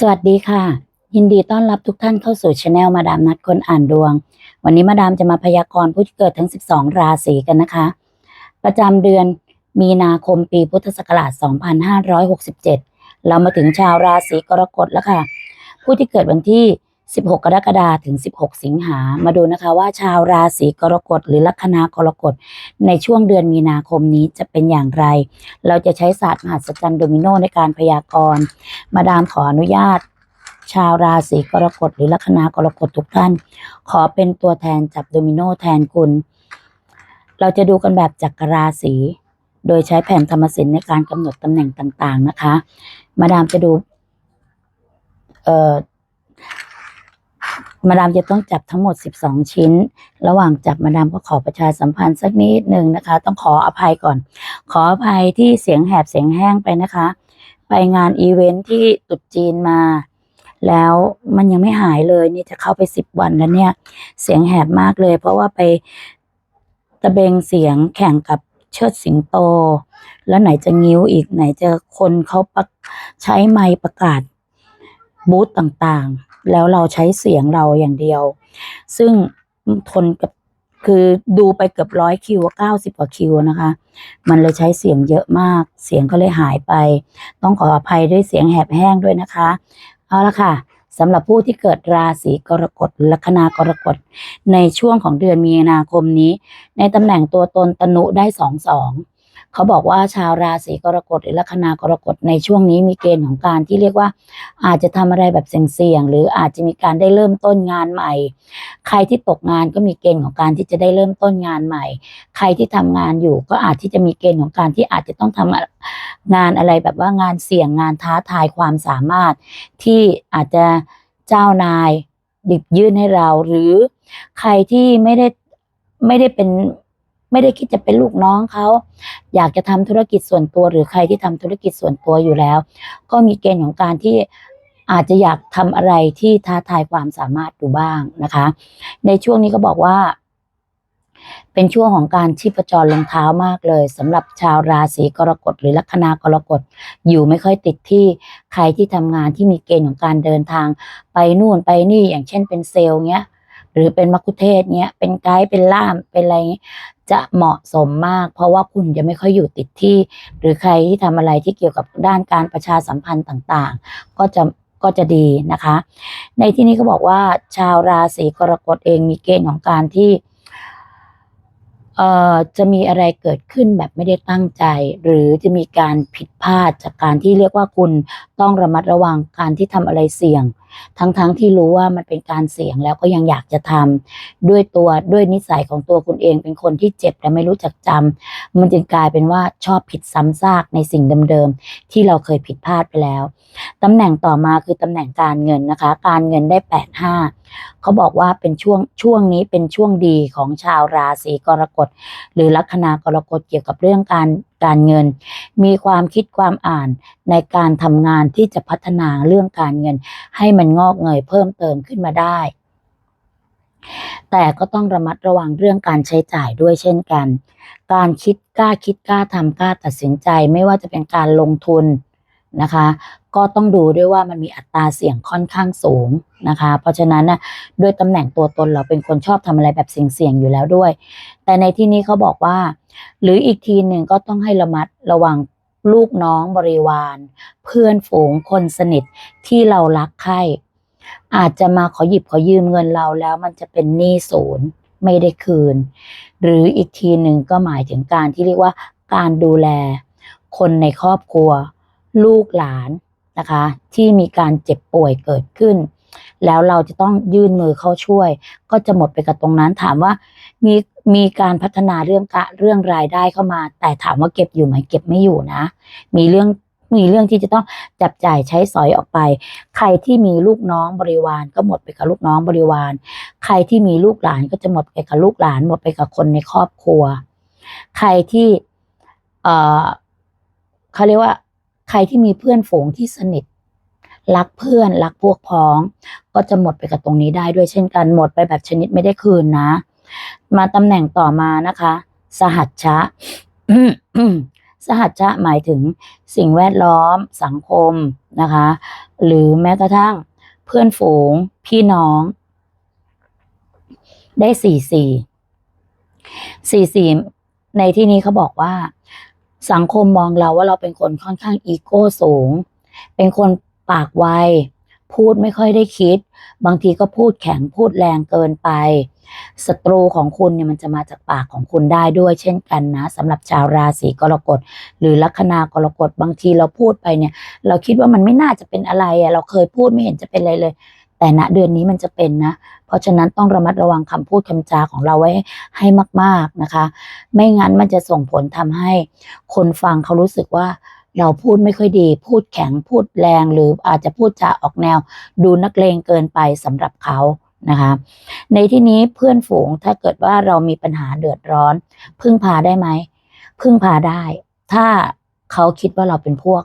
สวัสดีค่ะ ยินดีต้อนรับทุกท่านเข้าสู่ช anel มาดามนัดคนอ่านดวง วันนี้มาดามจะมาพยากรณ์ผู้ที่เกิดทั้ง 12 ราศีกันนะคะ ประจำเดือนมีนาคมปีพุทธศักราช 2567 เรามาถึงชาวราศีกรกฎแล้วค่ะ ผู้ที่เกิดวันที่ 16 กรกฎาคมถึง 16 สิงหา มาดูนะคะว่าชาวราศีกรกฎหรือลัคนากรกฎในช่วงเดือนมีนาคมนี้จะเป็นอย่างไร เราจะใช้ศาสตร์มหัศจรรย์โดมิโนในการพยากรณ์ มาดามขออนุญาต ชาวราศีกรกฎหรือลัคนากรกฎทุกท่าน ขอเป็นตัวแทนจับโดมิโนแทนคุณ เราจะดูกันแบบจักรราศี โดยใช้แผนธรรมศิลป์ในการกำหนดตำแหน่งต่างๆนะคะ มาดามจะดู เอ่อ มาดามจะต้องจับทั้งหมด 12 ชิ้น ระหว่างจับมาดามก็ขอประชาสัมพันธ์สักนิดหนึ่งนะคะ ต้องขออภัยก่อน ขออภัยที่เสียงแหบเสียงแห้งไปนะคะ ไปงานอีเวนท์ที่ตรุษจีนมา แล้วมันยังไม่หายเลยนี่จะเข้าไปสิบวันแล้วเนี่ย เสียงแหบมากเลย เพราะว่าไปตะเบงเสียงแข่งกับเชิดสิงโต แล้วไหนจะงิ้วอีกไหนจะคนเขาใช้ไมค์ประกาศบูธต่างๆ แล้วเราใช้เสียงเราอย่างเดียว ซึ่งทนกับคือดูไปเกือบร้อยคิวเก้าสิบกว่าคิวนะคะ มันเลยใช้เสียงเยอะมาก เสียงก็เลยหายไป ต้องขออภัยด้วยเสียงแหบแห้งด้วยนะคะ เอาละค่ะสำหรับผู้ที่เกิดราศีกรกฎลัคนากรกฎ ในช่วงของเดือนมีนาคมนี้ ในตำแหน่งตัวตนตนุได้สองสอง เขาบอกว่าชาวราศีกรกฎหรือลัคนากรกฎในช่วงนี้มีเกณฑ์ของการที่เรียกว่า อาจจะทำอะไรแบบเสี่ยงๆหรืออาจจะมีการได้เริ่มต้นงานใหม่ ใครที่ตกงานก็มีเกณฑ์ของการที่จะได้เริ่มต้นงานใหม่ ใครที่ทำงานอยู่ก็อาจที่จะมีเกณฑ์ของการที่อาจจะต้องทำงานอะไรแบบว่างานเสี่ยงงานท้าทายความสามารถ ที่อาจจะเจ้านายหยิบยื่นให้เราหรือใครที่ไม่ได้ไม่ได้เป็น ไม่ได้คิดจะเป็นลูกน้องเขาอยากจะทำธุรกิจส่วนตัวหรือใครที่ทำธุรกิจส่วนตัวอยู่แล้ว ก็มีเกณฑ์ของการที่อาจจะอยากทำอะไรที่ท้าทายความสามารถดูบ้างนะคะ ในช่วงนี้ก็บอกว่า เป็นช่วงของการชีพจรลงเท้ามากเลยสำหรับชาวราศีกรกฎหรือลัคนากรกฎอยู่ไม่ค่อยติดที่ใครที่ทำงานที่มีเกณฑ์ของการเดินทาง ไปนู่นไปนี่อย่างเช่นเป็นเซลล์เงี้ย หรือเป็นมัคคุเทศเงี้ยเป็นไกด์เป็นล่ามเป็นอะไรเงี้ยจะเหมาะสมมาก เพราะว่าคุณจะไม่ค่อยอยู่ติดที่ หรือใครที่ทำอะไรที่เกี่ยวกับด้านการประชาสัมพันธ์ต่างๆ ก็จะก็จะดีนะคะ ในที่นี้ก็บอกว่าชาวราศีกรกฎเองมีเกณฑ์ของการที่เอ่อจะมีอะไรเกิดขึ้นแบบไม่ได้ตั้งใจ หรือจะมีการผิดพลาดจากการที่เรียกว่าคุณต้องระมัดระวังการที่ทำอะไรเสี่ยง ทั้งๆทที่รู้ว่ามันเป็นการเสี่ยงแล้วก็ยังอยากจะทำด้วยตัวด้วยนิสัยของตัวคุณเอง เป็นคนที่เจ็บและไม่รู้จักจำมันจึงกลายเป็นว่าชอบผิดซ้ำซากในสิ่งเดิมๆที่เราเคยผิดพลาดไปแล้วตำแหน่งต่อมาคือตำแหน่งการเงินนะคะ การเงินได้แปดห้าเขาบอกว่าเป็นช่วงช่วงนี้เป็นช่วงดีของชาวราศีกรกฎ หรือลัคนากรกฎเกี่ยวกับเรื่องการการเงิน มีความคิดความอ่านในการทำงานที่จะพัฒนาเรื่องการเงิน ให้มันงอกเงยเพิ่มเติมขึ้นมาได้ แต่ก็ต้องระมัดระวังเรื่องการใช้จ่ายด้วยเช่นกัน การคิดกล้าคิดกล้าทำกล้าตัดสินใจไม่ว่าจะเป็นการลงทุน นะคะ ก็ต้องดูด้วยว่ามันมีอัตราเสี่ยงค่อนข้างสูงนะคะ เพราะฉะนั้นนะด้วยตำแหน่งตัวตนเราเป็นคนชอบทำอะไรแบบเสี่ยงๆอยู่แล้วด้วย แต่ในที่นี้เขาบอกว่า หรืออีกทีหนึ่งก็ต้องให้ระมัดระวังลูกน้องบริวาร เพื่อนฝูงคนสนิทที่เรารักใครอาจจะมาขอหยิบขอยืมเงินเราแล้วมันจะเป็นหนี้ศูนย์ไม่ได้คืน หรืออีกทีหนึ่งก็หมายถึงการที่เรียกว่าการดูแล คนในครอบครัว ลูกหลานนะคะ ที่มีการเจ็บป่วยเกิดขึ้น แล้วเราจะต้องยื่นมือเข้าช่วย ก็จะหมดไปกับตรงนั้นถามว่ามีมีการพัฒนาเรื่องกะเรื่องรายได้เข้ามา แต่ถามว่าเก็บอยู่ไหมเก็บไม่อยู่นะ มีเรื่องมีเรื่องที่จะต้องจับจ่ายใช้สอยออกไป ใครที่มีลูกน้องบริวารก็หมดไปกับลูกน้องบริวาร ใครที่มีลูกหลานก็จะหมดไปกับลูกหลาน หมดไปกับคนในครอบครัว ใครที่ เอ่อเขาเรียกว่า ใครที่มีเพื่อนฝูงที่สนิท รักเพื่อนรักพวกพ้อง ก็จะหมดไปกับตรงนี้ได้ด้วยเช่นกันหมดไปแบบชนิดไม่ได้คืนนะ มาตำแหน่งต่อมานะคะ สหัชชะสหัชชะหมายถึงสิ่งแวดล้อมสังคมนะคะ หรือแม้กระทั่งเพื่อนฝูงพี่น้อง ได้สี่สี่สี่สี่ในที่นี้เขาบอกว่า สังคมมองเราว่าเราเป็นคนค่อนข้างอีโก้สูง เป็นคนปากไว พูดไม่ค่อยได้คิด บางทีก็พูดแข็งพูดแรงเกินไป ศัตรูของคุณเนี่ยมันจะมาจากปากของคุณได้ด้วยเช่นกันนะสำหรับชาวราศีกรกฎหรือลัคนากรกฎบางทีเราพูดไปเนี่ย เราคิดว่ามันไม่น่าจะเป็นอะไรอะเราเคยพูดไม่เห็นจะเป็นอะไรเลย แต่ณเดือนนี้มันจะเป็นนะ เพราะฉะนั้นต้องระมัดระวังคำพูดคำจาของเราไว้ให้มาก ๆนะคะ ไม่งั้นมันจะส่งผลทำให้คนฟังเขารู้สึกว่าเราพูดไม่ค่อยดี พูดแข็งพูดแรง หรืออาจจะพูดจาออกแนว ดูนักเลงเกินไปสำหรับเขานะคะ ในที่นี้เพื่อนฝูงถ้าเกิดว่าเรามีปัญหาเดือดร้อน พึ่งพาได้ไหมพึ่งพาได้ ถ้าเขาคิดว่าเราเป็นพวก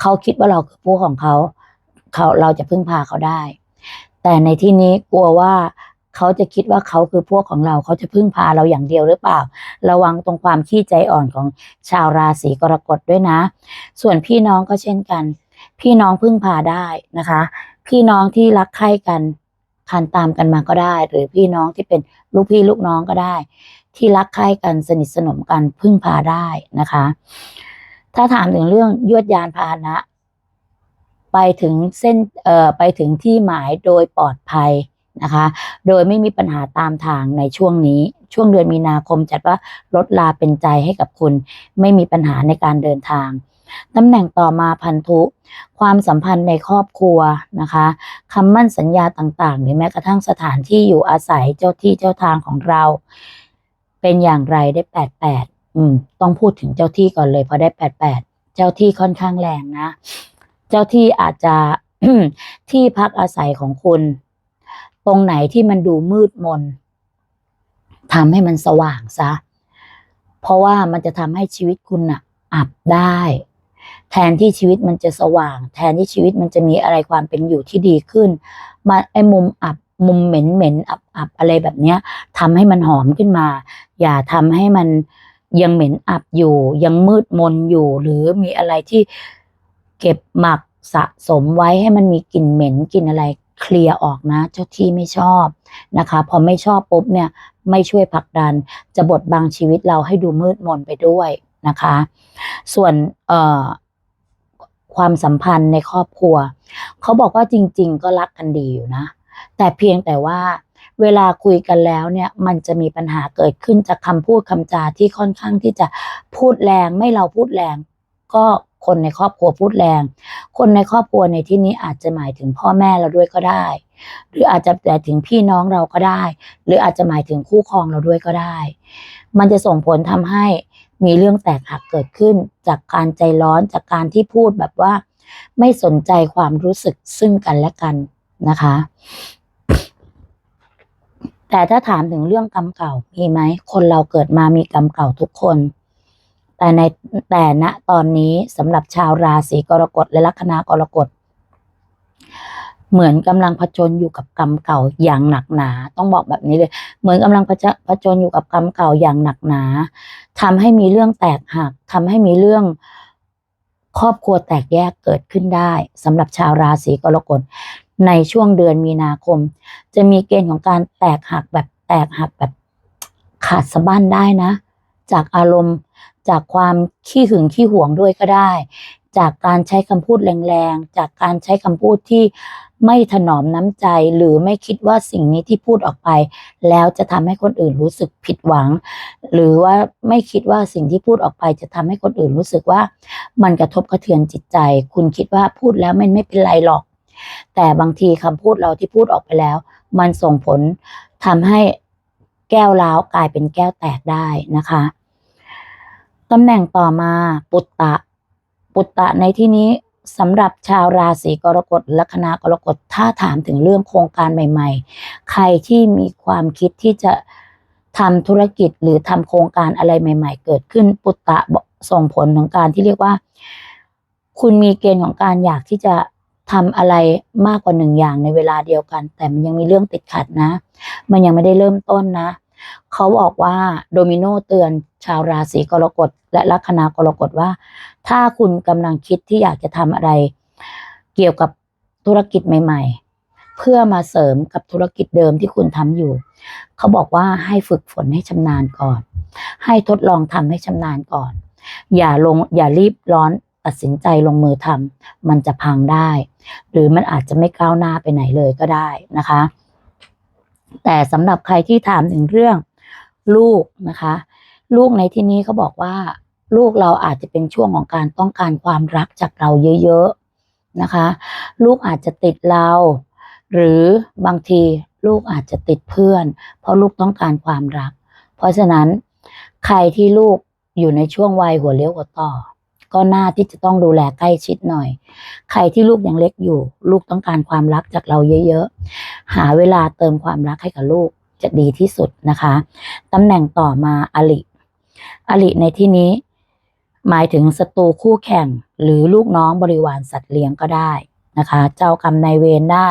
เขาคิดว่าเราคือพวกของเขา เขาเราจะพึ่งพาเขาได้ แต่ในที่นี้กลัวว่าเขาจะคิดว่าเขาคือพวกของเราเขาจะพึ่งพาเราอย่างเดียวหรือเปล่า ระวังตรงความขี้ใจอ่อนของชาวราศีกรกฎด้วยนะ ส่วนพี่น้องก็เช่นกัน พี่น้องพึ่งพาได้นะคะ พี่น้องที่รักใคร่กันคันตามกันมาก็ได้ หรือพี่น้องที่เป็นลูกพี่ลูกน้องก็ได้ ที่รักใคร่กันสนิทสนมกันพึ่งพาได้นะคะ ถ้าถามถึงเรื่องยวดยานพาหนะ ไปถึงเส้นเอ่อไปถึงที่หมายโดยปลอดภัยนะคะ โดยไม่มีปัญหาตามทางในช่วงนี้ ช่วงเดือนมีนาคมจัดว่าลดลาเป็นใจให้กับคุณ ไม่มีปัญหาในการเดินทางตำแหน่งต่อมาพันธุ ความสัมพันธ์ในครอบครัวนะคะคำมั่นสัญญาต่างๆ หรือแม้กระทั่งสถานที่อยู่อาศัยเจ้าที่เจ้าทางของเรา เป็นอย่างไรได้แปดแปดอืม ต้องพูดถึงเจ้าที่ก่อนเลยเพราะได้แปดแปดเจ้าที่ค่อนข้างแรงนะ จ้าที่อาจจะที่พักอาศัยของคุณ ตรงไหนที่มันดูมืดมนทำให้มันสว่างซะ เพราะว่ามันจะทำให้ชีวิตคุณน่ะอับได้ แทนที่ชีวิตมันจะสว่าง แทนที่ชีวิตมันจะมีอะไรความเป็นอยู่ที่ดีขึ้น มาไอ้มุมอับมุมเหม็นเหม็นอับอับอะไรแบบเนี้ยทำให้มันหอมขึ้นมา อย่าทำให้มันยังเหม็นอับอยู่ ยังมืดมนอยู่ หรือมีอะไรที่ เก็บหมักสะสมไว้ให้มันมีกลิ่นเหม็นกลิ่นอะไรเคลียร์ออกนะ เจ้าที่ไม่ชอบนะคะ พอไม่ชอบปุ๊บเนี่ยไม่ช่วยผลักดัน จะบดบังชีวิตเราให้ดูมืดมนไปด้วยนะคะ ส่วนเอ่อความสัมพันธ์ในครอบครัว เขาบอกว่าจริง ๆ ก็รักกันดีอยู่นะ แต่เพียงแต่ว่าเวลาคุยกันแล้วเนี่ยมันจะมีปัญหาเกิดขึ้นจากคำพูดคำจาที่ค่อนข้างที่จะพูดแรงไม่เราพูดแรงก็ คนในครอบครัวพูดแรง คนในครอบครัวในที่นี้อาจจะหมายถึงพ่อแม่เราด้วยก็ได้ หรืออาจจะหมายถึงพี่น้องเราก็ได้ หรืออาจจะหมายถึงคู่ครองเราด้วยก็ได้ มันจะส่งผลทำให้มีเรื่องแตกหักเกิดขึ้น จากการใจร้อนจากการที่พูดแบบว่า ไม่สนใจความรู้สึกซึ่งกันและกันนะคะ แต่ถ้าถามถึงเรื่องกรรมเก่ามีไหมคนเราเกิดมามีกรรมเก่าทุกคน แต่ในแต่ณตอนนี้สำหรับชาวราศีกรกฎและลัคนากรกฎ เหมือนกำลังผจญอยู่กับกรรมเก่าอย่างหนักหนา ต้องบอกแบบนี้เลย เหมือนกำลังผจผจญอยู่กับกรรมเก่าอย่างหนักหนาทำให้มีเรื่องแตกหักทำให้มีเรื่องครอบครัวแตกแยกเกิดขึ้นได้สำหรับชาวราศีกรกฎในช่วงเดือนมีนาคม จะมีเกณฑ์ของการแตกหักแบบแตกหักแบบขาดสะบั้นได้นะ จากอารมณ์ จากความขี้หึงขี้หวงด้วยก็ได้ จากการใช้คำพูดแรงๆ จากการใช้คำพูดที่ไม่ถนอมน้ำใจหรือไม่คิดว่าสิ่งนี้ที่พูดออกไป แล้วจะทำให้คนอื่นรู้สึกผิดหวัง หรือว่าไม่คิดว่าสิ่งที่พูดออกไปจะทำให้คนอื่นรู้สึกว่า มันกระทบกระเทือนจิตใจ คุณคิดว่าพูดแล้วมันไม่เป็นไรหรอก แต่บางทีคำพูดเราที่พูดออกไปแล้ว มันส่งผลทำให้แก้วร้าวกลายเป็นแก้วแตกได้นะคะ ตำแหน่งต่อมาปุตตะ ปุตตะในที่นี้สำหรับชาวราศีกรกฎและคณะกรกฎถ้าถามถึงเรื่องโครงการใหม่ ๆ ใครที่มีความคิดที่จะทำธุรกิจหรือทำโครงการอะไรใหม่ ๆ เกิดขึ้นปุตตะส่งผลของการที่เรียกว่า คุณมีเกณฑ์ของการอยากที่จะทำอะไรมากกว่าหนึ่งอย่างในเวลาเดียวกัน แต่มันยังมีเรื่องติดขัดนะ มันยังไม่ได้เริ่มต้นนะ เขาบอกว่าโดมิโนเตือนชาวราศีกรกฎและลัคนากรกฎว่า ถ้าคุณกำลังคิดที่อยากจะทำอะไร เกี่ยวกับธุรกิจใหม่ ๆ เพื่อมาเสริมกับธุรกิจเดิมที่คุณทำอยู่ เขาบอกว่าให้ฝึกฝนให้ชำนาญก่อน ให้ทดลองทำให้ชำนาญก่อน อย่าลงอย่ารีบร้อนตัดสินใจลงมือทำมันจะพังได้ หรือมันอาจจะไม่ก้าวหน้าไปไหนเลยก็ได้นะคะ แต่สำหรับใครที่ถามถึงเรื่องลูกนะคะ ลูกในที่นี้เขาบอกว่าลูกเราอาจจะเป็นช่วงของการต้องการความรักจากเราเยอะๆนะคะ ลูกอาจจะติดเรา หรือบางทีลูกอาจจะติดเพื่อน เพราะลูกต้องการความรัก เพราะฉะนั้นใครที่ลูกอยู่ในช่วงวัยหัวเลี้ยวหัวต่อ ก็น่าที่จะต้องดูแลใกล้ชิดหน่อย ใครที่ลูกยังเล็กอยู่ ลูกต้องการความรักจากเราเยอะๆ หาเวลาเติมความรักให้กับลูกจะดีที่สุดนะคะตำแหน่งต่อมาอลิอลิในที่นี้ หมายถึงศัตรูคู่แข่งหรือลูกน้องบริวารสัตว์เลี้ยงก็ได้นะคะ เจ้ากรรมนายเวรได้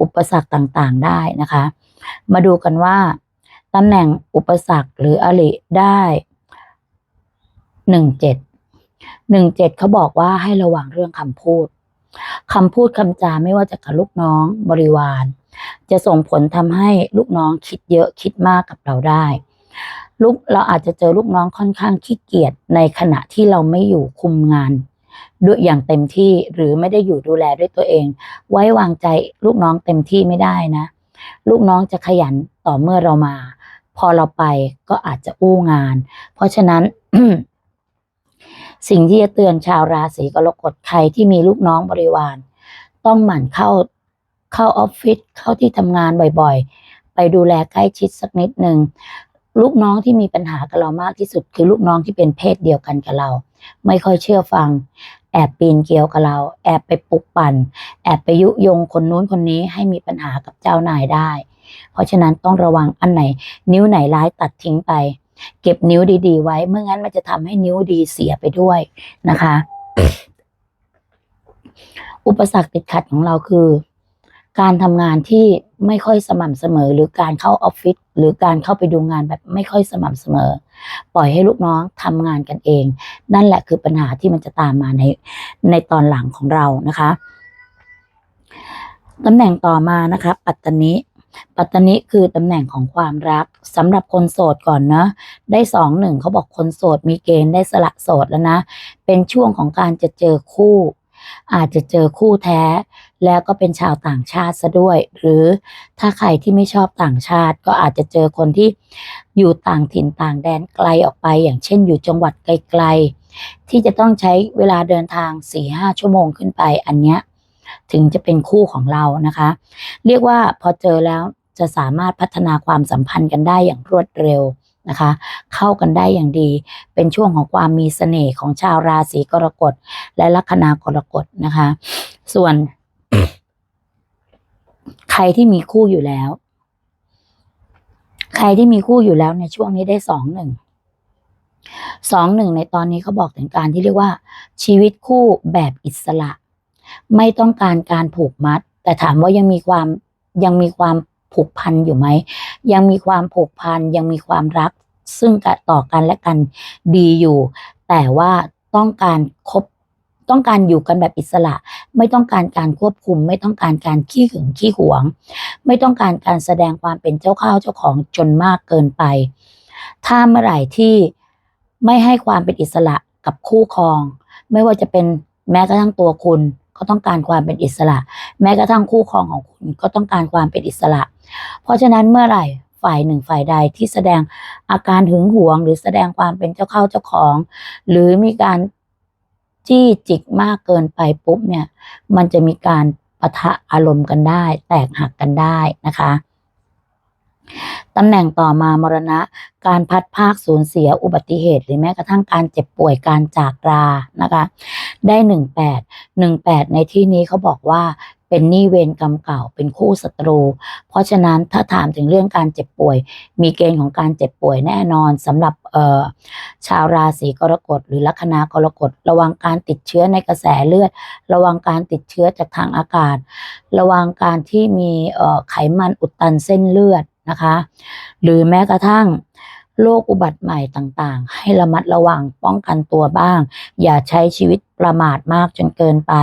อุปสรรคต่างๆได้นะคะ มาดูกันว่าตำแหน่งอุปสรรคหรืออลิได้หนึ่งเจ็ดหนึ่งเจ็ดเขาบอกว่าให้ระวังเรื่องคำพูดคำพูดคำจาไม่ว่าจะกับลูกน้องบริวาร จะส่งผลทำให้ลูกน้องคิดเยอะคิดมากกับเราได้ลูกเราอาจจะเจอลูกน้องค่อนข้างขี้เกียจในขณะที่เราไม่อยู่คุมงานด้วยอย่างเต็มที่หรือไม่ได้อยู่ดูแลด้วยตัวเอง ไว้วางใจลูกน้องเต็มที่ไม่ได้นะ ลูกน้องจะขยันต่อเมื่อเรามา พอเราไปก็อาจจะอู้งาน เพราะฉะนั้น สิ่งที่จะเตือนชาวราศีกรกฎใครที่มีลูกน้องบริวาร ต้องหมั่นเข้า เข้าออฟฟิศเข้าที่ทำงานบ่อยๆ ไปดูแลใกล้ชิดสักนิดหนึ่งลูกน้องที่มีปัญหากับเรามากที่สุด คือลูกน้องที่เป็นเพศเดียวกันกับเรา ไม่ค่อยเชื่อฟัง แอบปีนเกลียวกับเรา แอบไปปลุกปั่น แอบไปยุยงคนนู้นคนนี้ให้มีปัญหากับเจ้านายได้ เพราะฉะนั้นต้องระวังอันไหน นิ้วไหนร้ายตัดทิ้งไป เก็บนิ้วดี ๆ ไว้เมื่องั้นมันจะทำให้นิ้วดีเสียไปด้วยนะคะ อุปสรรคติดขัดของเราคือ การทำงานที่ไม่ค่อยสม่ำเสมอ หรือการเข้าออฟฟิศหรือการเข้าไปดูงานแบบไม่ค่อยสม่ำเสมอ ปล่อยให้ลูกน้องทำงานกันเอง นั่นแหละคือปัญหาที่มันจะตามมาในในตอนหลังของเรานะคะตำแหน่งต่อมานะคะ ปัตตนิปัตตนิคือตำแหน่งของความรักสำหรับคนโสดก่อนเนาะได้สองหนึ่งเขาบอกคนโสดมีเกณฑ์ได้สละโสดแล้วนะ เป็นช่วงของการจะเจอคู่ อาจจะเจอคู่แท้ แล้วก็เป็นชาวต่างชาติซะด้วย หรือถ้าใครที่ไม่ชอบต่างชาติก็อาจจะเจอคนที่อยู่ต่างถิ่นต่างแดนไกลออกไป อย่างเช่น อยู่จังหวัดไกลๆ ที่จะต้องใช้เวลาเดินทาง4ีหชั่วโมงขึ้นไปอันเนี้ยถึงจะเป็นคู่ของเรานะคะ เรียกว่าพอเจอแล้วจะสามารถพัฒนาความสัมพันธ์กันได้อย่างรวดเร็ว นะคะ เข้ากันได้อย่างดี เป็นช่วงของความมีเสน่ห์ของชาวราศีกรกฎและลัคนากรกฎนะคะ ส่วน ใครที่มีคู่อยู่แล้ว ใครที่มีคู่อยู่แล้วในช่วงนี้ได้สองหนึ่งสองหนึ่งในตอนนี้เขาบอกถึงการที่เรียกว่า ชีวิตคู่แบบอิสระ ไม่ต้องการการผูกมัด แต่ถามว่ายังมีความยังมีความผูกพันอยู่ไหม ยังมีความผูกพันยังมีความรัก ซึ่งกันต่อกันและกันดีอยู่ แต่ว่าต้องการคบต้องการอยู่กันแบบอิสระ ไม่ต้องการการควบคุม ไม่ต้องการการขี้หึงขี้หวง ไม่ต้องการการแสดงความเป็นเจ้าข้าวเจ้าของจนมากเกินไป ถ้าเมื่อไหร่ที่ไม่ให้ความเป็นอิสระกับคู่ครอง ไม่ว่าจะเป็นแม้กระทั่งตัวคุณก็ต้องการความเป็นอิสระ แม้กระทั่งคู่ครองของคุณก็ต้องการความเป็นอิสระ เพราะฉะนั้นเมื่อไหร่ฝ่ายหนึ่งฝ่ายใดที่แสดงอาการหึงหวง หรือแสดงความเป็นเจ้าเข้าเจ้าของ หรือมีการจี้จิกมากเกินไปปุ๊บเนี่ย มันจะมีการปะทะอารมณ์กันได้ แตกหักกันได้นะคะตำแหน่งต่อมามรณะ การพัดภาคสูญเสียอุบัติเหตุ หรือแม้กระทั่งการเจ็บป่วยการจากรานะคะ ได้หนึ่งแปดหนึ่งแปดในที่นี้เขาบอกว่า เป็นหนี้เวรกรรมเก่าเป็นคู่ศัตรู เพราะฉะนั้นถ้าถามถึงเรื่องการเจ็บป่วย มีเกณฑ์ของการเจ็บป่วยแน่นอนสำหรับเออชาวราศีกรกฎหรือลัคนากรกฎระวังการติดเชื้อในกระแสเลือด ระวังการติดเชื้อจากทางอากาศ ระวังการที่มีเออไขมันอุดตันเส้นเลือดนะคะ หรือแม้กระทั่ง โรคอุบัติใหม่ต่างๆ ให้ระมัดระวังป้องกันตัวบ้าง อย่าใช้ชีวิตประมาทมากจนเกินไป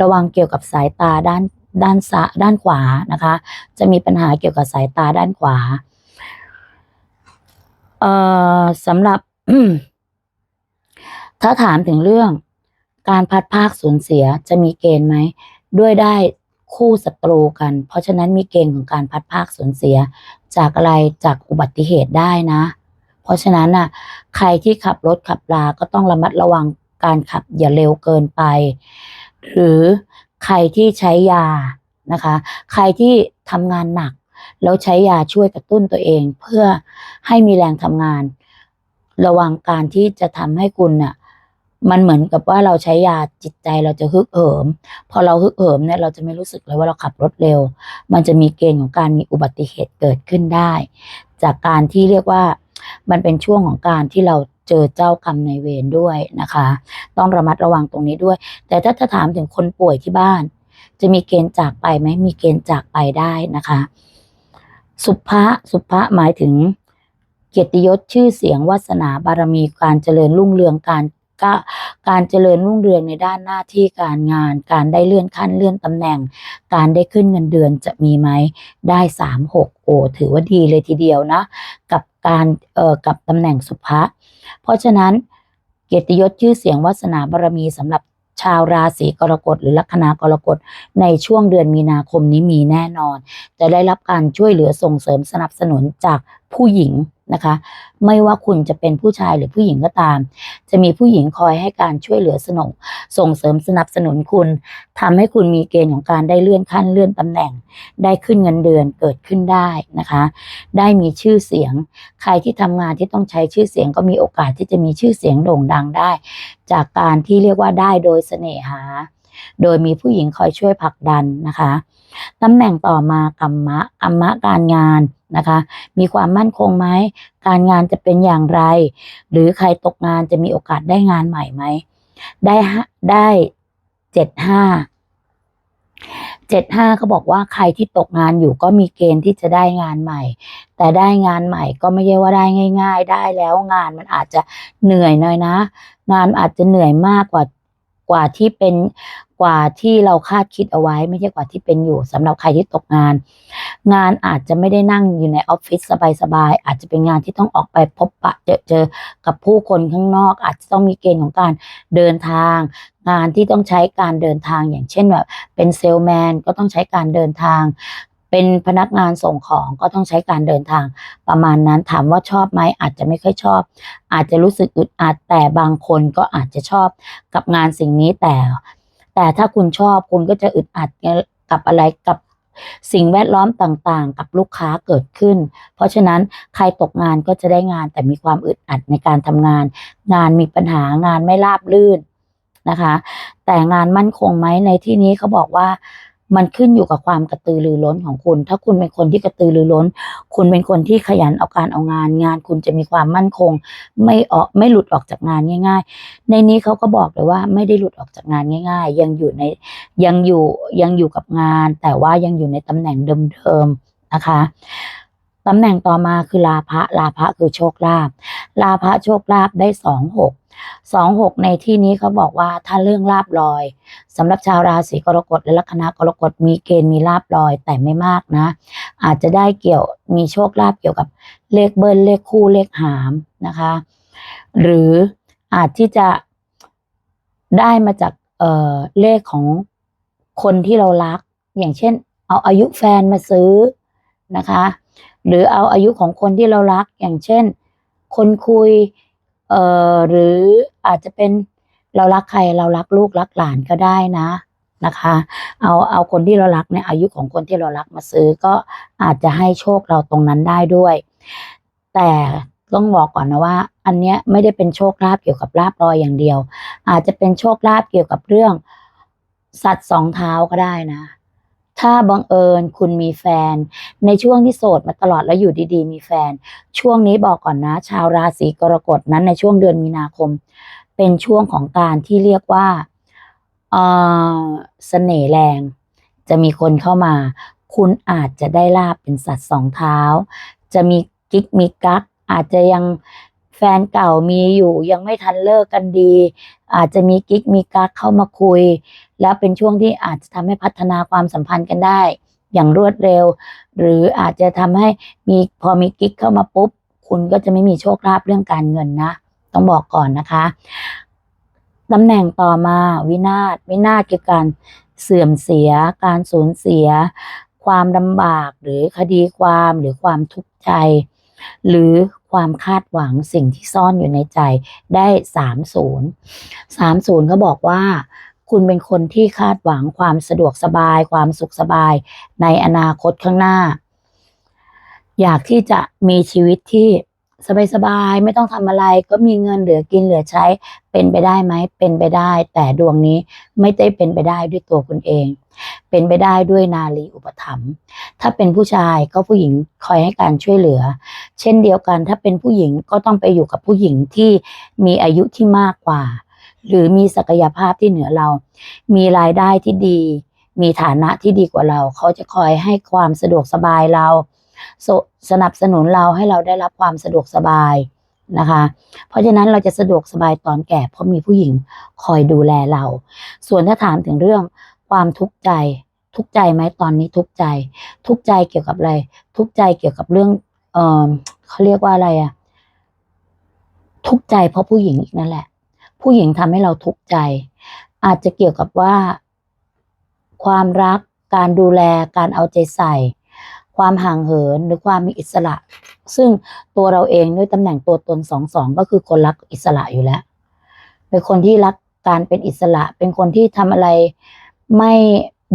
ระวังเกี่ยวกับสายตาด้านด้านซ้ายด้านขวานะคะ จะมีปัญหาเกี่ยวกับสายตาด้านขวาเอ่อสำหรับถ้าถามถึงเรื่องการพัดภาคสูญเสียจะมีเกณฑ์ไหม ด้วยได้ คู่ศัตรูกัน เพราะฉะนั้นมีเกณฑ์ของการพัดภาคสูญเสีย จากอะไรจากอุบัติเหตุได้นะ เพราะฉะนั้นน่ะใครที่ขับรถขับราก็ต้องระมัดระวังการขับอย่าเร็วเกินไป หรือใครที่ใช้ยานะคะ ใครที่ทำงานหนัก แล้วใช้ยาช่วยกระตุ้นตัวเอง เพื่อให้มีแรงทำงาน ระวังการที่จะทำให้คุณน่ะ มันเหมือนกับว่าเราใช้ยาจิตใจเราจะฮึกเหิม พอเราฮึกเหิมเนี่ยเราจะไม่รู้สึกเลยว่าเราขับรถเร็ว มันจะมีเกณฑ์ของการมีอุบัติเหตุเกิดขึ้นได้ จากการที่เรียกว่ามันเป็นช่วงของการที่เราเจอเจ้ากรรมในเวรด้วยนะคะ ต้องระมัดระวังตรงนี้ด้วย แต่ถ้าจะถามถึงคนป่วยที่บ้าน จะมีเกณฑ์จากไปไหมมีเกณฑ์จากไปได้นะคะ สุภะสุภะหมายถึงเกียรติยศชื่อเสียงวาสนาบารมีการเจริญรุ่งเรืองการ ก็การเจริญรุ่งเรืองในด้านหน้าที่การงาน การได้เลื่อนขั้นเลื่อนตำแหน่ง การได้ขึ้นเงินเดือนจะมีไหมได้สามหกโอถือว่าดีเลยทีเดียวนะ กับการเอ่อกับตำแหน่งสุภะเพราะฉะนั้นเกียรติยศชื่อเสียงวาสนาบารมีสำหรับชาวราศีกรกฎหรือลัคนากรกฎในช่วงเดือนมีนาคมนี้มีแน่นอน จะได้รับการช่วยเหลือส่งเสริมสนับสนุนจากผู้หญิง นะคะ ไม่ว่าคุณจะเป็นผู้ชายหรือผู้หญิงก็ตาม จะมีผู้หญิงคอยให้การช่วยเหลือสนองส่งเสริมสนับสนุนคุณทำให้คุณมีเกณฑ์ของการได้เลื่อนขั้นเลื่อนตำแหน่ง ได้ขึ้นเงินเดือนเกิดขึ้นได้นะคะ ได้มีชื่อเสียง ใครที่ทำงานที่ต้องใช้ชื่อเสียงก็มีโอกาสที่จะมีชื่อเสียงโด่งดังได้ จากการที่เรียกว่าได้โดยเสน่หา โดยมีผู้หญิงคอยช่วยผลักดันนะคะตำแหน่งต่อมากรรมะกรรมะการงาน นะคะ มีความมั่นคงไหม การงานจะเป็นอย่างไร หรือใครตกงานจะมีโอกาสได้งานใหม่ไหม ได้ได้เจ็ดห้าเจ็ดห้าเขาบอกว่าใครที่ตกงานอยู่ก็มีเกณฑ์ที่จะได้งานใหม่ แต่ได้งานใหม่ก็ไม่ใช่ว่าได้ง่าย ๆ ได้แล้วงานมันอาจจะเหนื่อยหน่อยนะ งานอาจจะเหนื่อยมากกว่า กว่าที่เป็นกว่าที่เราคาดคิดเอาไว้ ไม่ใช่กว่าที่เป็นอยู่สำหรับใครที่ตกงาน งานอาจจะไม่ได้นั่งอยู่ในออฟฟิศสบายๆอาจจะเป็นงานที่ต้องออกไปพบปะเจอเจอกับผู้คนข้างนอก อาจจะต้องมีเกณฑ์ของการเดินทาง งานที่ต้องใช้การเดินทางอย่างเช่นแบบเป็นเซลแมนก็ต้องใช้การเดินทาง เป็นพนักงานส่งของก็ต้องใช้การเดินทาง ประมาณนั้นถามว่าชอบไหมอาจจะไม่ค่อยชอบ อาจจะรู้สึกอึดอัดแต่บางคนก็อาจจะชอบกับงานสิ่งนี้แต่ แต่ถ้าคุณชอบคุณก็จะอึดอัดกับอะไรกับสิ่งแวดล้อมต่างๆ กับลูกค้าเกิดขึ้น เพราะฉะนั้นใครตกงานก็จะได้งานแต่มีความอึดอัดในการทำงาน งานมีปัญหางานไม่ราบรื่นนะคะ แต่งานมั่นคงไหมในที่นี้เขาบอกว่า มันขึ้นอยู่กับความกระตือรือร้นของคุณ ถ้าคุณเป็นคนที่กระตือรือร้น คุณเป็นคนที่ขยันเอาการเอางานงาน คุณจะมีความมั่นคง ไม่ออกไม่หลุดออกจากงานง่าย ๆ ในนี้เขาก็บอกเลยว่าไม่ได้หลุดออกจากงานง่าย ๆ ยังอยู่ในยังอยู่ยังอยู่กับงาน แต่ว่ายังอยู่ในตำแหน่งเดิมๆนะคะตำแหน่งต่อมาคือลาภะลาภะคือโชคลาภลาภะโชคลาภได้สองหก สองหกในที่นี้เขาบอกว่าถ้าเรื่องลาบลอยสำหรับชาวราศีกรกฎและลัคนากรกฎมีเกณฑ์มีลาบลอยแต่ไม่มากนะ อาจจะได้เกี่ยวมีโชคลาภเกี่ยวกับเลขเบิ้ลเลขคู่เลขหามนะคะ หรืออาจที่จะได้มาจากเอ่อเลขของคนที่เรารัก อย่างเช่น เอาอายุแฟนมาซื้อนะคะ หรือเอาอายุของคนที่เรารักอย่างเช่น คนคุย เอ่อหรืออาจจะเป็นเรารักใครเรารักลูกรักหลานก็ได้นะนะคะ เอาเอาคนที่เรารักเนี่ยอายุของคนที่เรารักมาซื้อก็อาจจะให้โชคเราตรงนั้นได้ด้วย แต่ต้องบอกก่อนนะว่า อันเนี้ยไม่ได้เป็นโชคลาภเกี่ยวกับลาบลอยอย่างเดียว อาจจะเป็นโชคลาภเกี่ยวกับเรื่องสัตว์สองเท้าก็ได้นะ ถ้าบังเอิญคุณมีแฟน ในช่วงที่โสดมาตลอดแล้วอยู่ดีๆ มีแฟน ช่วงนี้บอกก่อนนะ ชาวราศีกรกฎนั้นในช่วงเดือนมีนาคม เป็นช่วงของการที่เรียกว่าเอ่อเสน่ห์แรง จะมีคนเข้ามา คุณอาจจะได้ลาบเป็นสัตว์สองเท้า จะมีกิ๊กมีกักอาจจะยังแฟนเก่ามีอยู่ยังไม่ทันเลิกกันดี อาจจะมีกิ๊กมีกักเข้ามาคุย แล้วเป็นช่วงที่อาจจะทำให้พัฒนาความสัมพันธ์กันได้ อย่างรวดเร็ว หรืออาจจะทำให้มีพอมีกิ๊กเข้ามาปุ๊บ คุณก็จะไม่มีโชคลาภเรื่องการเงินนะ ต้องบอกก่อนนะคะตำแหน่งต่อมาวินาศวินาศคือการเสื่อมเสีย การสูญเสีย ความลำบากหรือคดีความหรือความทุกข์ใจ หรือความคาดหวังสิ่งที่ซ่อนอยู่ในใจได้สามศูนย์สามศูนย์เขาบอกว่า คุณเป็นคนที่คาดหวังความสะดวกสบาย ความสุขสบาย ในอนาคตข้างหน้า อยากที่จะมีชีวิตที่สบายๆ ไม่ต้องทำอะไรก็มีเงินเหลือกินเหลือใช้ เป็นไปได้ไหม เป็นไปได้ แต่ดวงนี้ไม่ได้เป็นไปได้ด้วยตัวคุณเอง เป็นไปได้ด้วยนาลีอุปถัมภ์ถ้าเป็นผู้ชายก็ผู้หญิงคอยให้การช่วยเหลือ เช่นเดียวกันถ้าเป็นผู้หญิงก็ต้องไปอยู่กับผู้หญิงที่มีอายุที่มากกว่า หรือมีศักยภาพที่เหนือเรา มีรายได้ที่ดี มีฐานะที่ดีกว่าเรา เขาจะคอยให้ความสะดวกสบายเราสสนับสนุนเราให้เราได้รับความสะดวกสบายนะคะ เพราะฉะนั้นเราจะสะดวกสบายตอนแก่เพราะมีผู้หญิงคอยดูแลเรา ส่วนถ้าถามถึงเรื่อง ความทุกข์ใจ ทุกข์ใจไหมตอนนี้ทุกข์ใจ ทุกข์ใจเกี่ยวกับอะไร ทุกข์ใจเกี่ยวกับเรื่อง เออเขาเรียกว่าอะไรอะทุกข์ใจเพราะผู้หญิงอีกนั่นแหละ ผู้หญิงทำให้เราทุกข์ใจ อาจจะเกี่ยวกับว่า ความรักการดูแลการเอาใจใส่ ความห่างเหินหรือความมีอิสระ ซึ่งตัวเราเองด้วยตำแหน่งตัวตนสองสองก็คือคนรักอิสระอยู่แล้ว เป็นคนที่รักการเป็นอิสระ เป็นคนที่ทำอะไร ไม่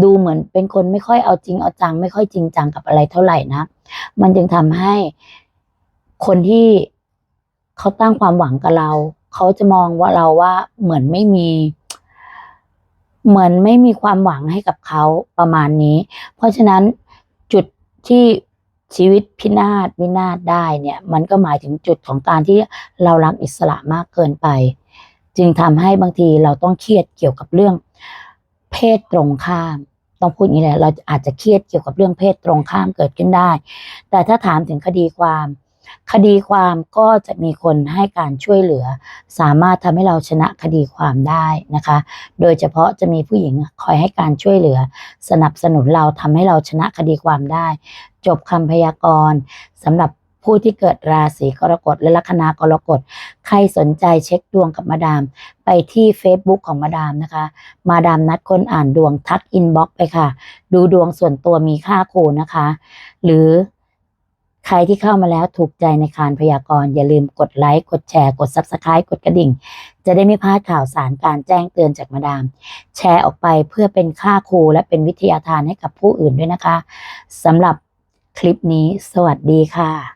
ดูเหมือนเป็นคนไม่ค่อยเอาจริงเอาจัง ไม่ค่อยจริงจังกับอะไรเท่าไหร่นะ มันจึงทำให้คนที่เขาตั้งความหวังกับเรา เขาจะมองว่าเราว่าเหมือนไม่มี เหมือนไม่มีความหวังให้กับเขาประมาณนี้ เพราะฉะนั้นจุดที่ชีวิตพินาศวินาศได้เนี่ย มันก็หมายถึงจุดของการที่เรารักอิสระมากเกินไป จึงทำให้บางทีเราต้องเครียดเกี่ยวกับเรื่อง เพศตรงข้าม ต้องพูดอย่างนี้แหละเราอาจจะเครียดเกี่ยวกับเรื่องเพศตรงข้ามเกิดขึ้นได้ แต่ถ้าถามถึงคดีความ คดีความก็จะมีคนให้การช่วยเหลือ สามารถทำให้เราชนะคดีความได้นะคะ โดยเฉพาะจะมีผู้หญิงคอยให้การช่วยเหลือ สนับสนุนเราทำให้เราชนะคดีความได้ จบคำพยากรณ์สำหรับ ผู้ที่เกิดราศีกรกฎและลัคนากรกฎ ใครสนใจเช็คดวงกับมาดาม ไปที่ Facebook ของมาดามนะคะ มาดามนัดคนอ่านดวงทักอินบ็อกไปค่ะ ดูดวงส่วนตัวมีค่าครูนะคะ หรือใครที่เข้ามาแล้วถูกใจในการพยากรณ์อย่าลืมกดไลค์ กดแชร์ กด Subscribe กดกระดิ่ง จะได้ไม่พลาดข่าวสารการแจ้งเตือนจากมาดาม แชร์ออกไปเพื่อเป็นค่าครูและเป็นวิทยาทานให้กับผู้อื่นด้วยนะคะสำหรับคลิปนี้สวัสดีค่ะ